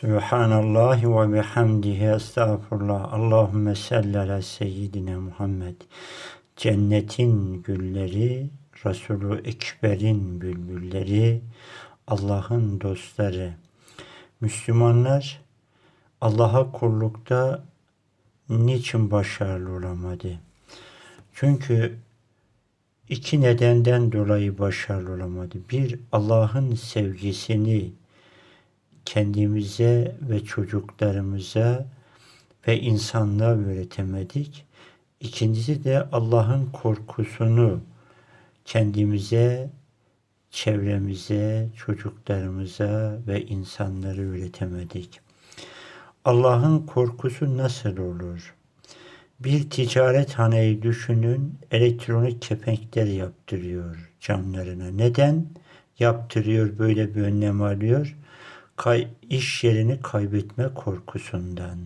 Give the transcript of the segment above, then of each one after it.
Subhanallah ve bihamdihi estağfurullah. Allahümme salli ala seyyidina Muhammed. Cennetin gülleri, Resulü Ekber'in bülbülleri, Allah'ın dostları. Müslümanlar Allah'a kullukta niçin başarılı olamadı? Çünkü iki nedenden dolayı başarılı olamadı. Bir, Allah'ın sevgisini kendimize ve çocuklarımıza ve insanlığa öğretemedik. İkincisi de Allah'ın korkusunu kendimize, çevremize, çocuklarımıza ve insanlara öğretemedik. Allah'ın korkusu nasıl olur? Bir ticaret haneyi düşünün, elektronik kepenkler yaptırıyor camlarına. Neden yaptırıyor, böyle bir önlem alıyor? Kay, iş yerini kaybetme korkusundan.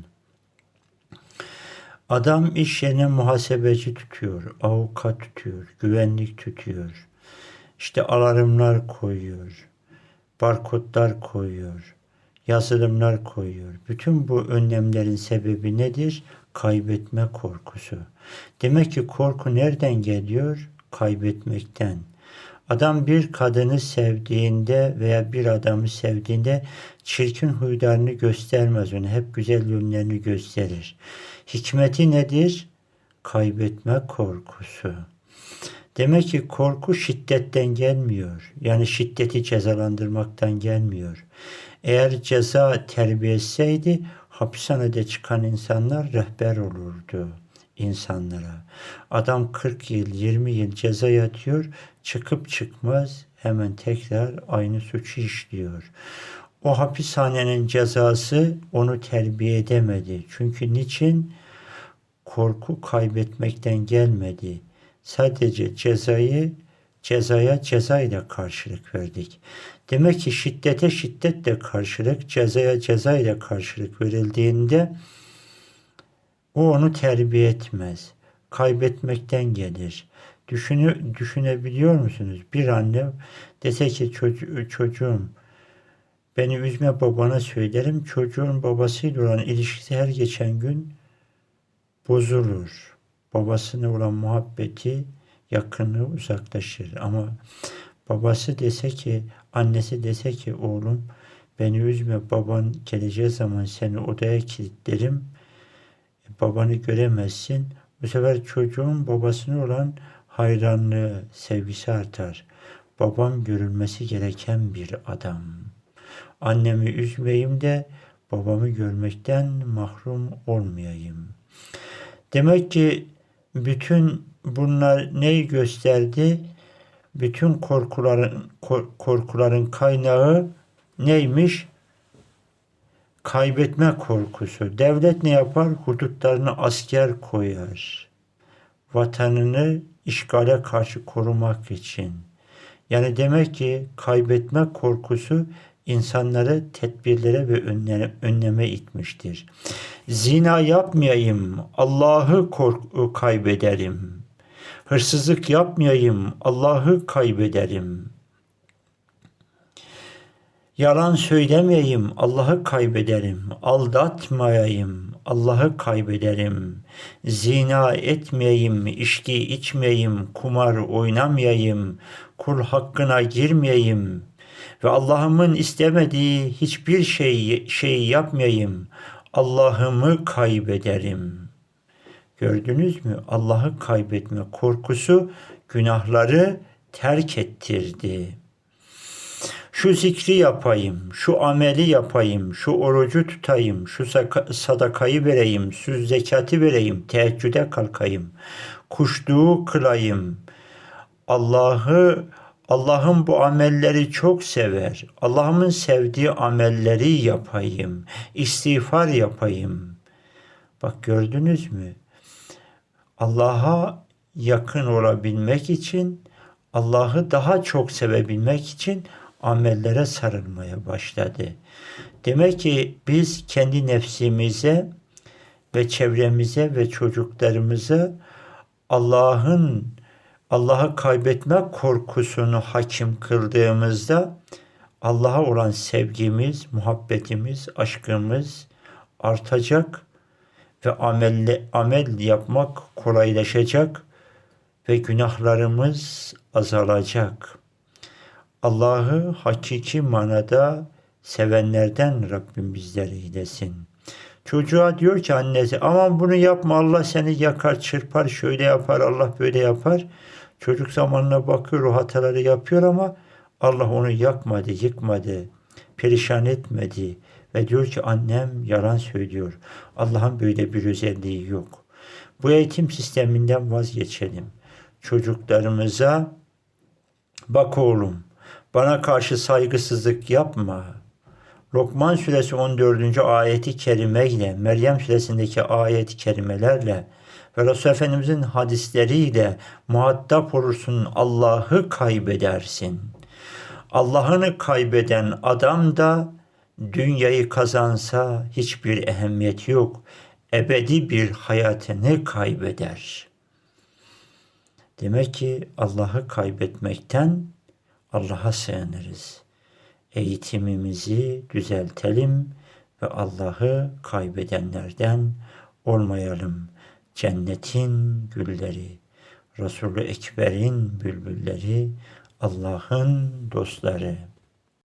Adam iş yerine muhasebeci tutuyor, avukat tutuyor, güvenlik tutuyor. İşte alarmlar koyuyor, barkodlar koyuyor, yazılımlar koyuyor. Bütün bu önlemlerin sebebi nedir? Kaybetme korkusu. Demek ki korku nereden geliyor? Kaybetmekten. Adam bir kadını sevdiğinde veya bir adamı sevdiğinde çirkin huylarını göstermez ona. Hep güzel yönlerini gösterir. Hikmeti nedir? Kaybetme korkusu. Demek ki korku şiddetten gelmiyor. Yani şiddeti cezalandırmaktan gelmiyor. Eğer ceza terbiye etseydi hapishanede çıkan insanlar rehber olurdu insanlara. Adam 40 yıl, 20 yıl ceza yatıyor, çıkıp çıkmaz hemen tekrar aynı suçu işliyor. O hapishanenin cezası onu terbiye edemedi. Çünkü niçin? Korku kaybetmekten gelmedi. Sadece cezayı cezaya cezayla karşılık verdik. Demek ki şiddete şiddetle karşılık, cezaya cezayla karşılık verildiğinde o onu terbiye etmez. Kaybetmekten gelir. Düşünü, düşünebiliyor musunuz? Bir anne dese ki çocuğu, çocuğum beni üzme babana söylerim. Çocuğun babasıyla olan ilişkisi her geçen gün bozulur. Babasına olan muhabbeti, yakınlığı uzaklaşır. Ama babası dese ki, annesi dese ki oğlum beni üzme baban geleceği zaman seni odaya kilitlerim babanı göremezsin. Bu sefer çocuğun babasına olan hayranlığı, sevgisi artar. Babam görülmesi gereken bir adam. Annemi üzmeyeyim de babamı görmekten mahrum olmayayım. Demek ki bütün bunlar neyi gösterdi? Bütün korkuların korkuların kaynağı neymiş? Kaybetme korkusu. Devlet ne yapar? Hudutlarını asker koyar. Vatanını işgale karşı korumak için. Yani demek ki kaybetme korkusu insanları tedbirlere ve önleme, önleme itmiştir. Zina yapmayayım, Allah'ı kaybederim. Hırsızlık yapmayayım, Allah'ı kaybederim. Yalan söylemeyeyim, Allah'ı kaybederim. Aldatmayayım, Allah'ı kaybederim. Zina etmeyeyim, içki içmeyeyim, kumar oynamayayım, kul hakkına girmeyeyim ve Allah'ımın istemediği hiçbir şey şey yapmayayım. Allah'ımı kaybederim. Gördünüz mü? Allah'ı kaybetme korkusu günahları terk ettirdi şu zikri yapayım, şu ameli yapayım, şu orucu tutayım, şu sadakayı vereyim, şu zekatı vereyim, teheccüde kalkayım, kuşluğu kılayım. Allah'ı Allah'ın bu amelleri çok sever. Allah'ımın sevdiği amelleri yapayım. İstiğfar yapayım. Bak gördünüz mü? Allah'a yakın olabilmek için, Allah'ı daha çok sevebilmek için amellere sarılmaya başladı. Demek ki biz kendi nefsimize ve çevremize ve çocuklarımıza Allah'ın Allah'ı kaybetme korkusunu hakim kıldığımızda Allah'a olan sevgimiz, muhabbetimiz, aşkımız artacak ve amelle, amel yapmak kolaylaşacak ve günahlarımız azalacak. Allah'ı hakiki manada sevenlerden Rabbim bizleri eylesin. Çocuğa diyor ki annesi aman bunu yapma Allah seni yakar çırpar şöyle yapar Allah böyle yapar. Çocuk zamanına bakıyor o hataları yapıyor ama Allah onu yakmadı yıkmadı perişan etmedi ve diyor ki annem yalan söylüyor. Allah'ın böyle bir özelliği yok. Bu eğitim sisteminden vazgeçelim. Çocuklarımıza bak oğlum bana karşı saygısızlık yapma. Lokman suresi 14. ayeti kerime ile Meryem suresindeki ayet-i kerimelerle ve Resul Efendimizin hadisleriyle muhatap olursun Allah'ı kaybedersin. Allah'ını kaybeden adam da dünyayı kazansa hiçbir ehemmiyeti yok. Ebedi bir hayatını kaybeder. Demek ki Allah'ı kaybetmekten Allah'a sığınırız. Eğitimimizi düzeltelim ve Allah'ı kaybedenlerden olmayalım. Cennetin gülleri, Resulü Ekber'in bülbülleri, Allah'ın dostları.